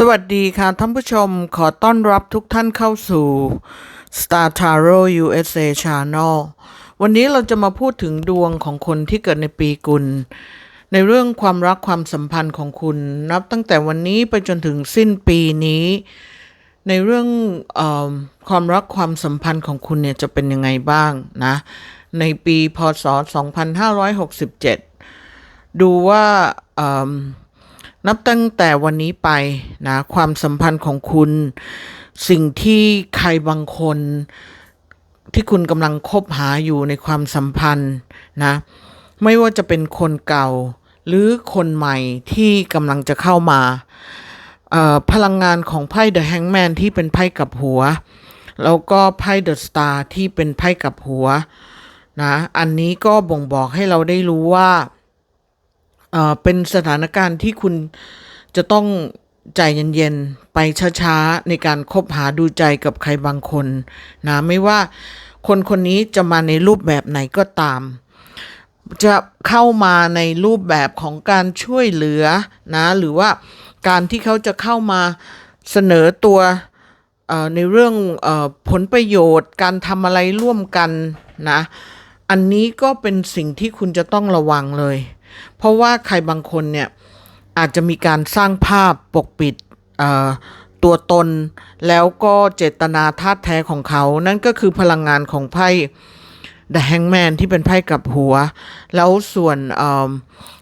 สวัสดีค่ะท่านผู้ชมขอต้อนรับทุกท่านเข้าสู่ Star Tarot USA Channel วันนี้เราจะมาพูดถึงดวงของคนที่เกิดในปีกุล ในเรื่องความรักความสัมพันธ์ของคุณ นับตั้งแต่วันนี้ไปจนถึงสิ้นปีนี้ ในเรื่องอความรักความสัมพันธ์ของคุณเนี่ยจะเป็นยังไงบ้างนะ ในปีพศ 2567 ดูว่า นับตั้งแต่วันนี้ไปนะความสัมพันธ์ของคุณ สิ่งที่ใครบางคนที่คุณกำลังคบหาอยู่ในความสัมพันธ์นะไม่ว่าจะเป็นคนเก่าหรือคนใหม่ที่กำลังจะเข้ามา พลังงานของไพ่ The Hangman ที่เป็นไพ่กับหัว แล้วก็ไพ่ The Star ที่เป็นไพ่กับหัวนะอันนี้ก็บ่งบอกให้เราได้รู้ว่า เอ่อเป็นสถานการณ์ที่คุณจะต้องใจเย็นๆ ไปช้าๆ ในการคบหาดูใจกับใครบางคนนะไม่ว่าคนคนนี้จะมาในรูปแบบไหนก็ตาม จะเข้ามาในรูปแบบของการช่วยเหลือนะหรือว่าการที่เขาจะเข้ามาเสนอตัวในเรื่องอผลประโยชน์ การทำอะไรร่วมกันนะอันนี้ก็เป็นสิ่งที่คุณจะต้องระวังเลย เพราะว่าใครบางคนเนี่ยอาจจะมีการสร้างภาพปกปิดตัวตน แล้วก็เจตนาธาตุแท้ของเขา นั่นก็คือพลังงานของไพ่ The Hangman ที่เป็นไพ่กับหัว แล้วส่วนเอิ่ม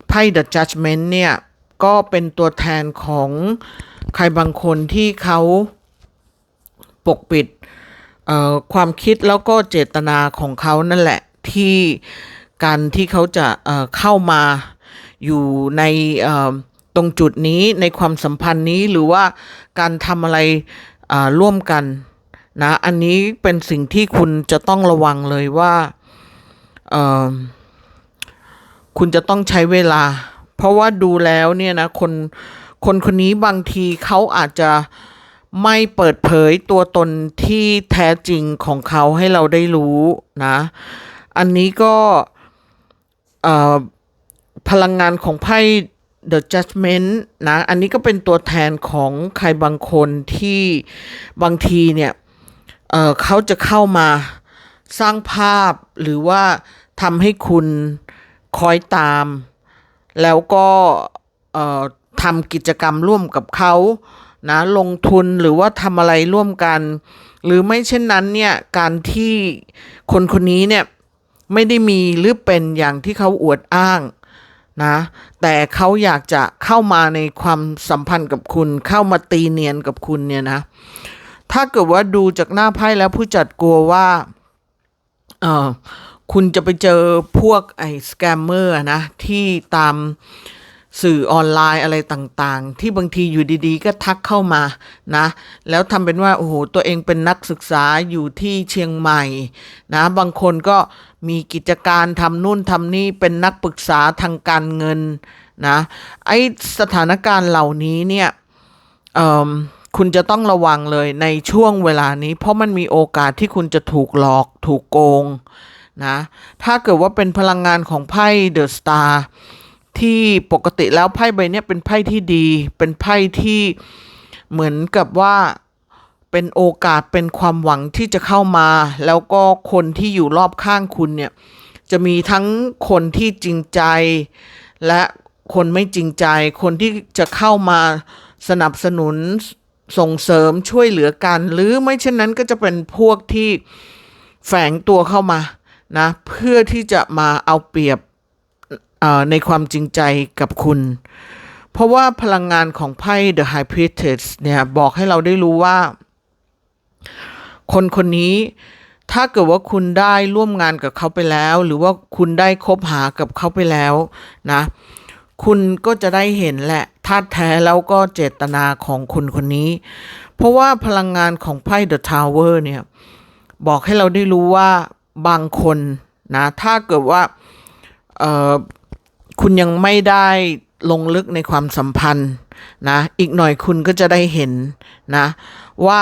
ไพ่ The Judgment เนี่ย ก็เป็นตัวแทนของใครบางคนที่เขาปกปิดความคิดแล้วก็เจตนาของเขานั่นแหละที่ การที่เขาจะเเข้ามาอยู่ในตรงจุดนี้ในความสัมพันธ์นี้หรือว่าการทำอะไรร่วมกันนะอันนี้เป็นสิ่งที่คุณจะต้องระวังเลยว่าคุณจะต้องใช้เวลา เพราะว่าดูแล้วเนี่ยนะคนคนคนนี้บางทีเขาอาจจะไม่เปิดเผยตัวตนที่แท้จริงของเขาให้เราได้รู้นะ อันนี้ก็ พลังงานของไพ่ The Judgment นะ อันนี้ก็เป็นตัวแทนของใครบางคนที่บางทีเนี่ยเเขาจะเข้ามาสร้างภาพหรือว่าทำให้คุณคอยตาม แล้วก็ทำกิจกรรมร่วมกับเขานะลงทุนหรือว่าทำอะไรร่วมกัน หรือไม่เช่นนั้นเนี่ยการที่คนคนนี้เนี่ย ไม่ได้มีหรือเป็นอย่างที่เขาอวดอ้างนะแต่เขาอยากจะเข้ามาในความสัมพันธ์กับคุณ เข้ามาตีเนียนกับคุณเนี่ยนะ ถ้าเกิดว่าดูจากหน้าไพ่แล้วผู้จัดกลัวว่าเออคุณจะไปเจอพวกไอ้สแกมเมอร์นะ ที่ตาม สื่อออนไลน์อะไรต่างๆ ที่บางทีอยู่ดีๆ ก็ทักเข้ามานะ แล้วทำเป็นว่า โอ้โห ตัวเองเป็นนักศึกษาอยู่ที่เชียงใหม่นะ บางคนก็มีกิจการทำนู่นทำนี่เป็นนักปรึกษาทางการเงินนะ ไอสถานการณ์เหล่านี้เนี่ยคุณจะต้องระวังเลยในช่วงเวลานี้ เพราะมันมีโอกาสที่คุณจะถูกหลอกถูกโกงนะ ถ้าเกิดว่าเป็นพลังงานของไพ่เดอะสตาร์ ที่ปกติแล้วไพ่ใบนี้เป็นไพ่ที่ดี เป็นไพ่ที่เหมือนกับว่าเป็นโอกาสเป็นความหวังที่จะเข้ามา แล้วก็คนที่อยู่รอบข้างคุณเนี่ย จะมีทั้งคนที่จริงใจ และคนไม่จริงใจ คนที่จะเข้ามาสนับสนุนส่งเสริมช่วยเหลือกัน หรือไม่เช่นนั้นก็จะเป็นพวกที่แฝงตัวเข้ามานะ เพื่อที่จะมาเอาเปรียบ ในความจริงใจกับคุณ เพราะว่าพลังงานของไพ่ The High Priestess เนี่ยบอกให้เราได้รู้ว่า คนคนนี้ถ้าเกิดว่าคุณได้ร่วมงานกับเขาไปแล้ว หรือว่าคุณได้คบหากับเขาไปแล้วนะ คุณก็จะได้เห็นแหละธาตุแท้แล้วก็เจตนาของคนคนนี้ เพราะว่าพลังงานของไพ่ The Tower เนี่ย บอกให้เราได้รู้ว่าบางคนนะ ถ้าเกิดว่าเอ่อ คุณยังไม่ได้ลงลึกในความสัมพันธ์นะอีกหน่อยคุณก็จะได้เห็นนะว่า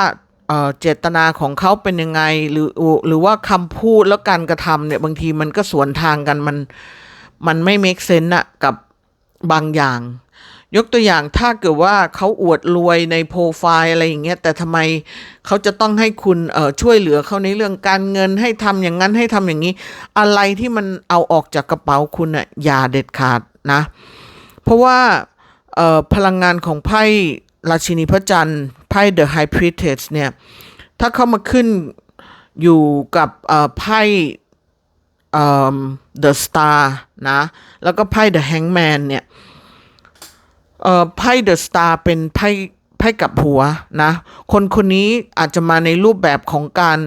เจตนาของเขาเป็นยังไงหรือหรือว่าคำพูดแล้วการกระทำเนี่ยบางทีมันก็สวนทางกันมันมันไม่ make sense อะกับบางอย่าง ยกตัวอย่างถ้าเกิดว่าเขาอวดรวยในโปรไฟล์อะไรอย่างเงี้ยแต่ทำไมเขาจะต้องให้คุณเอ่อช่วยเหลือเขาในเรื่องการเงินให้ทำอย่างนั้นให้ทำอย่างนี้ อะไรที่มันเอาออกจากกระเป๋าคุณอะอย่าเด็ดขาดนะ เพราะว่าเอ่อพลังงานของไพ่ราชินีพระจันทร์ไพ่ The High Priestess เนี่ยถ้าเขามาขึ้นอยู่กับไพ่เอ่อ The Star นะ แล้วก็ไพ่ The Hangman เนี่ย เอ่อไพ่เดอะสตาร์เป็นไพ่ไพ่กับหัวนะ คนคนนี้อาจจะมาในรูปแบบของการ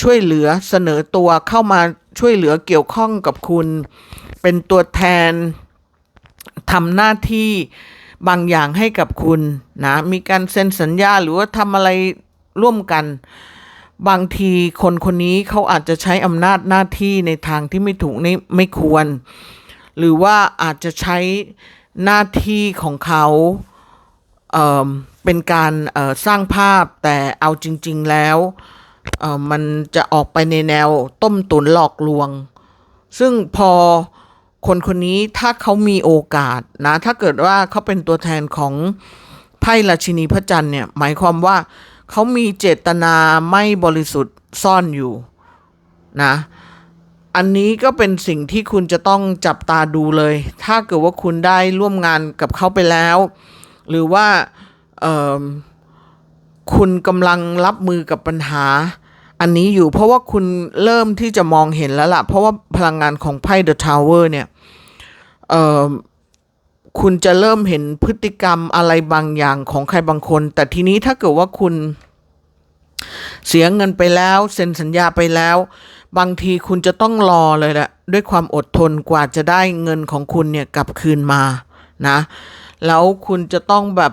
ช่วยเหลือเสนอตัวเข้ามาช่วยเหลือเกี่ยวข้องกับคุณ เป็นตัวแทนทำหน้าที่บางอย่างให้กับคุณนะ มีการเซ็นสัญญาหรือว่าทำอะไรร่วมกัน บางทีคนคนนี้เขาอาจจะใช้อำนาจหน้าที่ในทางที่ไม่ถูกนี่ไม่ควร หรือว่าอาจจะใช้ หน้าที่ของเขาเเป็นการสร้างภาพแต่เอาจริง ๆแล้วมันจะออกไปในแนวต้มตุนหลอกลวง ซึ่งพอคนคนนี้ถ้าเขามีโอกาสนะ ถ้าเกิดว่าเขาเป็นตัวแทนของไพ่ราชินีพระจันทร์เนี่ยหมายความว่าเขามีเจตนาไม่บริสุทธิ์ซ่อนอยู่นะ อันนี้ก็เป็นสิ่งที่คุณจะต้องจับตาดูเลย ถ้าเกิดว่าคุณได้ร่วมงานกับเขาไปแล้ว หรือว่าคุณกำลังรับมือกับปัญหา อันนี้อยู่เพราะว่าคุณเริ่มที่จะมองเห็นแล้วล่ะ เพราะว่าพลังงานของไพ่ The Tower เนี่ยเอ่อคุณจะเริ่มเห็นพฤติกรรมอะไรบางอย่างของใครบางคน แต่ทีนี้ถ้าเกิดว่าคุณเสียเงินไปแล้ว เซ็นสัญญาไปแล้ว บางทีคุณจะต้องรอเลยแหละด้วยความอดทนกว่าจะได้เงินของคุณเนี่ยกลับคืนมานะ แล้วคุณจะต้องแบบ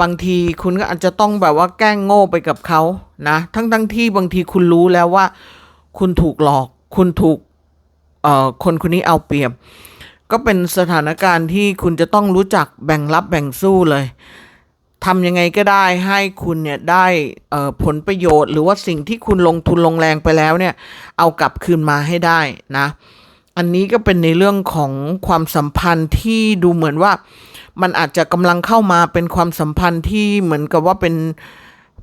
บางทีคุณก็อาจจะต้องแบบว่าแกล้งโง่ไปกับเขานะ ทั้งทั้งที่บางทีคุณรู้แล้วว่า คุณถูกหลอก คุณถูกเอ่อคนคนนี้เอาเปรียบ ก็เป็นสถานการณ์ที่คุณจะต้องรู้จักแบ่งรับแบ่งสู้เลย ทำยังไงก็ได้ให้คุณเนี่ยได้ผลประโยชน์หรือว่าสิ่งที่คุณลงทุนลงแรงไปแล้วเนี่ย เอากลับคืนมาให้ได้นะ อันนี้ก็เป็นในเรื่องของความสัมพันธ์ที่ดูเหมือนว่า มันอาจจะกำลังเข้ามาเป็นความสัมพันธ์ที่เหมือนกับว่าเป็น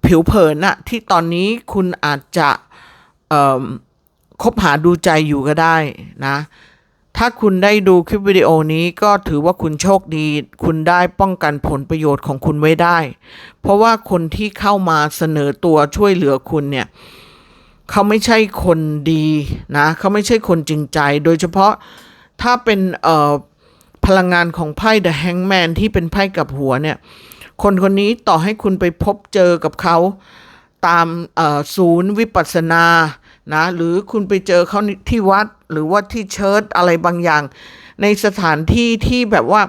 ผิวเผินอะที่ตอนนี้คุณอาจจะคบหาดูใจอยู่ก็ได้นะ ถ้าคุณได้ดูคลิปวิดีโอนี้ก็ถือว่าคุณโชคดี คุณได้ป้องกันผลประโยชน์ของคุณไว้ได้ เพราะว่าคนที่เข้ามาเสนอตัวช่วยเหลือคุณเนี่ยเขาไม่ใช่คนดีนะเขาไม่ใช่คนจริงใจ โดยเฉพาะถ้าเป็นเอ่อพลังงานของไพ่ The Hangman ที่เป็นไพ่กับหัวเนี่ย คนคนนี้ต่อให้คุณไปพบเจอกับเขาตามศูนย์วิปัสสนานะหรือคุณไปเจอเขาที่วัด หรือว่าที่เชิร์ตอะไรบางอย่าง ในสถานที่ที่แบบว่า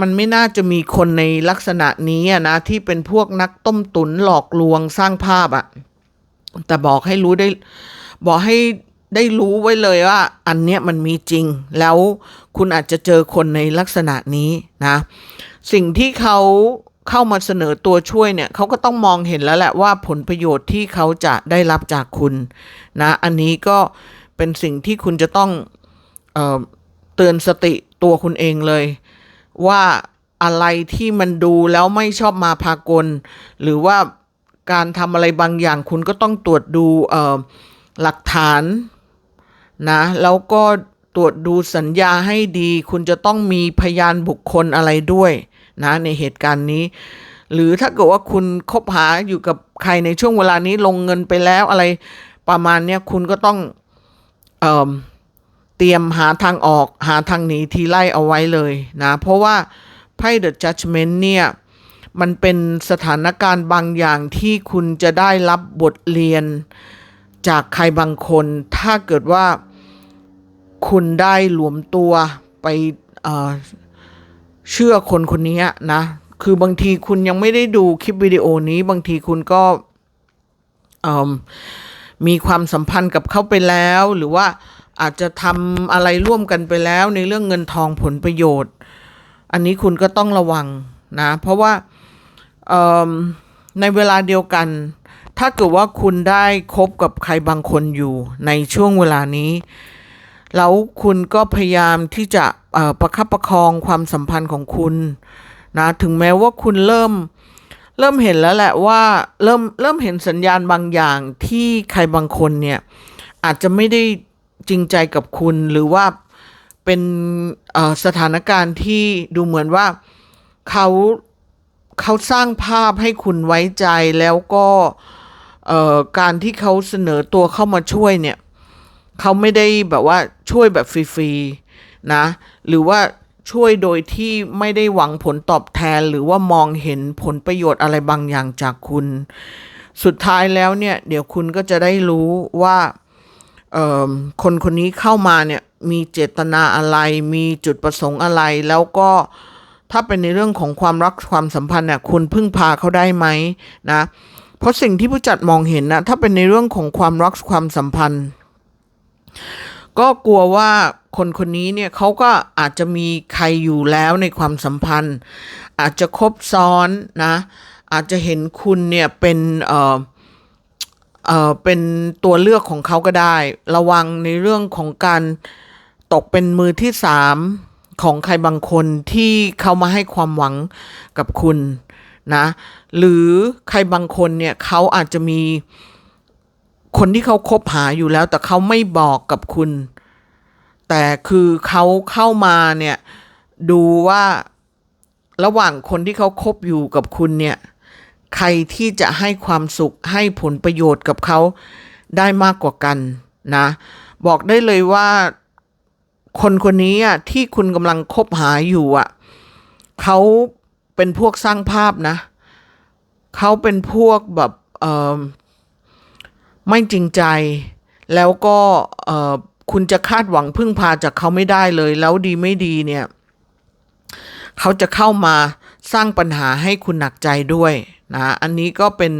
มันไม่น่าจะมีคนในลักษณะนี้นะ ที่เป็นพวกนักต้มตุนหลอกลวงสร้างภาพอะแต่บอกให้รู้ได้ บอกให้ได้รู้ไว้เลยว่า อันเนี้ยมันมีจริง แล้วคุณอาจจะเจอคนในลักษณะนี้นะ สิ่งที่เขาเข้ามาเสนอตัวช่วยเนี่ยเขาก็ต้องมองเห็นแล้วแหละว่าผลประโยชน์ที่เขาจะได้รับจากคุณนะ อันนี้ก็ เป็นสิ่งที่คุณจะต้องเอเตือนสติตัวคุณเองเลย ว่าอะไรที่มันดูแล้วไม่ชอบมาพากล หรือว่าการทำอะไรบางอย่างคุณก็ต้องตรวจดูหลักฐานนะแล้วก็ตรวจดูสัญญาให้ดี คุณจะต้องมีพยานบุคคลอะไรด้วยนะในเหตุการณ์นี้ หรือถ้าเกิดว่าคุณคบหาอยู่กับใครในช่วงเวลานี้ลงเงินไปแล้วอะไรประมาณนี้คุณก็ต้อง เอ่อเตรียมหาทางออกหาทางหนีทีไล่เอาไว้เลยนะ เพราะว่าไพ่ The Judgment เนี่ย มันเป็นสถานการณ์บางอย่างที่คุณจะได้รับบทเรียนจากใครบางคน ถ้าเกิดว่าคุณได้หลวมตัวไปเเชื่อคนคนนี้นะ คือบางทีคุณยังไม่ได้ดูคลิปวิดีโอนี้ บางทีคุณก็เมีความสัมพันธ์กับเขาไปแล้ว หรือว่าอาจจะทำอะไรร่วมกันไปแล้วในเรื่องเงินทองผลประโยชน์ อันนี้คุณก็ต้องระวังนะ เพราะว่าในเวลาเดียวกัน ถ้าเกิดว่าคุณได้คบกับใครบางคนอยู่ในช่วงเวลานี้แล้วคุณก็พยายามที่จะประคับประคองความสัมพันธ์ของคุณนะถึงแม้ว่าคุณเริ่ม เริ่มเห็นแล้วแหละว่าเริ่มเริ่มเห็นสัญญาณบางอย่างที่ใครบางคนเนี่ยอาจจะไม่ได้จริงใจกับคุณหรือว่าเป็นสถานการณ์ที่ดูเหมือนว่าเขาเขาสร้างภาพให้คุณไว้ใจแล้วก็การที่เขาเสนอตัวเข้ามาช่วยเนี่ยเขาไม่ได้แบบว่าช่วยแบบฟรีๆนะ หรือว่า ช่วยโดยที่ไม่ได้หวังผลตอบแทน หรือว่ามองเห็นผลประโยชน์อะไรบางอย่างจากคุณ สุดท้ายแล้วเนี่ย เดี๋ยวคุณก็จะได้รู้ว่าคนคนนี้เข้ามาเนี่ยมีเจตนาอะไร มีจุดประสงค์อะไร แล้วก็ถ้าเป็นในเรื่องของความรักความสัมพันธ์เนี่ยคุณพึ่งพาเขาได้ไหมนะ เพราะสิ่งที่ผู้จัดมองเห็นนะถ้าเป็นในเรื่องของความรักความสัมพันธ์ ก็กลัวว่าคนคนนี้เนี่ยเขาก็อาจจะมีใครอยู่แล้วในความสัมพันธ์ อาจจะคบซ้อนนะ อาจจะเห็นคุณเนี่ยเป็นเอ่อเอ่อเป็นตัวเลือกของเขาก็ได้ ระวังในเรื่องของการตกเป็นมือที่สามของใครบางคนที่เขามาให้ความหวังกับคุณนะ หรือใครบางคนเนี่ยเขาอาจจะมี คนที่เขาคบหาอยู่แล้ว แต่เขาไม่บอกกับคุณ แต่คือเขาเข้ามาเนี่ย ดูว่าระหว่างคนที่เขาคบอยู่กับคุณเนี่ย ใครที่จะให้ความสุขให้ผลประโยชน์กับเขาได้มากกว่ากันนะ บอกได้เลยว่า คนคนนี้อะที่คุณกำลังคบหาอยู่อะเขาเป็นพวกสร้างภาพนะ เขาเป็นพวกแบบเออ ไม่จริงใจ แล้วก็คุณจะคาดหวังพึ่งพาจากเขาไม่ได้เลย แล้วดีไม่ดีเนี่ย เขาจะเข้ามาสร้างปัญหาให้คุณหนักใจด้วยนะอันนี้ก็เป็น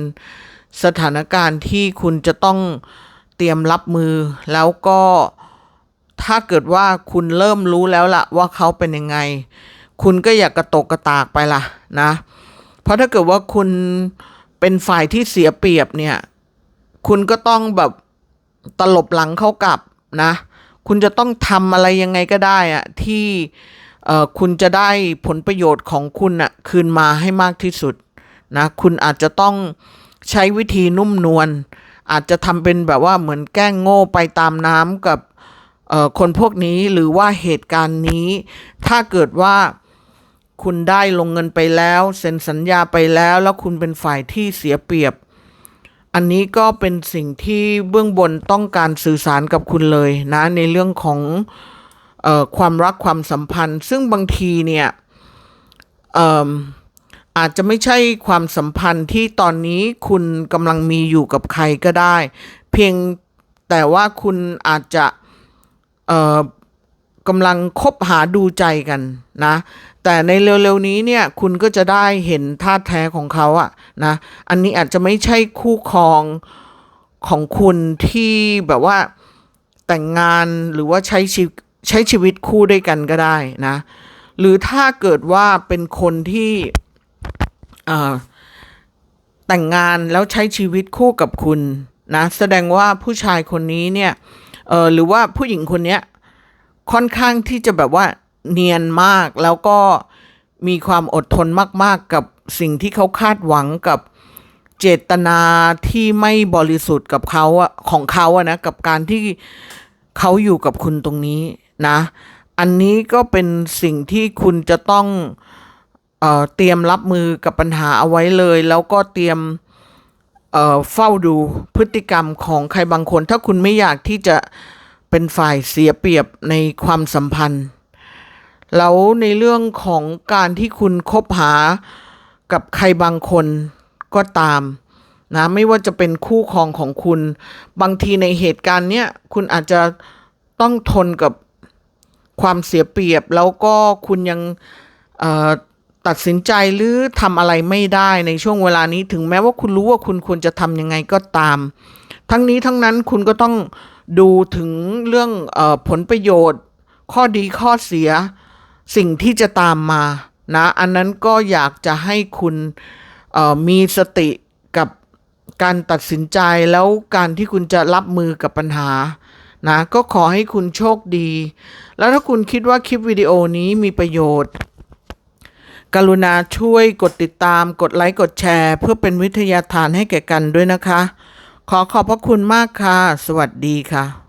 สถานการณ์ที่คุณจะต้องเตรียมรับมือ แล้วก็ถ้าเกิดว่าคุณเริ่มรู้แล้วล่ะว่าเขาเป็นยังไง คุณก็อย่ากกระตกกระตากไปล่ะนะ เพราะถ้าเกิดว่าคุณเป็นฝ่ายที่เสียเปรียบเนี่ย คุณก็ต้องแบบตลบหลังเข้ากลับนะ คุณจะต้องทำอะไรยังไงก็ได้อะที่เอ่อคุณจะได้ผลประโยชน์ของคุณอะคืนมาให้มากที่สุดนะ คุณอาจจะต้องใช้วิธีนุ่มนวลอาจจะทำเป็นแบบว่าเหมือนแกล้งโง่ไปตามน้ำกับเอ่อคนพวกนี้หรือว่าเหตุการณ์นี้ ถ้าเกิดว่าคุณได้ลงเงินไปแล้ว เซ็นสัญญาไปแล้ว แล้วคุณเป็นฝ่ายที่เสียเปรียบ อันนี้ก็เป็นสิ่งที่เบื้องบนต้องการสื่อสารกับคุณเลยนะในเรื่องของออความรักความสัมพันธ์ ซึ่งบางทีเนี่ยออาจจะไม่ใช่ความสัมพันธ์ที่ตอนนี้คุณกำลังมีอยู่กับใครก็ได้ เพียงแต่ว่าคุณอาจจะ กำลังคบหาดูใจกันนะ แต่ในเร็วๆนี้เนี่ยคุณก็จะได้เห็นท่าแท้ของเขาอะนะ อันนี้อาจจะไม่ใช่คู่ครองของคุณที่แบบว่าแต่งงานหรือว่าใช้ชีวิตใช้ชีวิตคู่ด้วยกันก็ได้นะ หรือถ้าเกิดว่าเป็นคนที่เอ่อแต่งงานแล้วใช้ชีวิตคู่กับคุณนะ แสดงว่าผู้ชายคนนี้เนี่ยเออหรือว่าผู้หญิงคนเนี้ย ค่อนข้างที่จะแบบว่าเนียนมากแล้วก็มีความอดทนมาก ๆ กับสิ่งที่เขาคาดหวังกับเจตนาที่ไม่บริสุทธิ์กับเขาอะของเขาอะนะกับการที่เขาอยู่กับคุณตรงนี้นะ อันนี้ก็เป็นสิ่งที่คุณจะต้องเออเตรียมรับมือกับปัญหาเอาไว้เลย แล้วก็เตรียมเเฝ้าดูพฤติกรรมของใครบางคน ถ้าคุณไม่อยากที่จะ เป็นฝ่ายเสียเปรียบในความสัมพันธ์ แล้วในเรื่องของการที่คุณคบหากับใครบางคนก็ตามนะไม่ว่าจะเป็นคู่ครองของคุณ บางทีในเหตุการณ์เนี้ยคุณอาจจะต้องทนกับความเสียเปรียบ แล้วก็คุณยังตัดสินใจหรือทำอะไรไม่ได้ในช่วงเวลานี้ถึงแม้ว่าคุณรู้ว่าคุณควรจะทำยังไงก็ตาม ทั้งนี้ทั้งนั้นคุณก็ต้อง ดูถึงเรื่องอผลประโยชน์ ข้อดีข้อเสีย สิ่งที่จะตามมานะ อันนั้นก็อยากจะให้คุณมีสติกับการตัดสินใจแล้วการที่คุณจะรับมือกับปัญหานะก็ขอให้คุณโชคดี แล้วถ้าคุณคิดว่าคลิปวิดีโอนี้มีประโยชน์ กรุณาช่วยกดติดตามกดไลค์ กดแชร์ เพื่อเป็นวิทยาทานให้แก่กันด้วยนะคะ ขอขอบพระคุณมากค่ะ สวัสดีค่ะ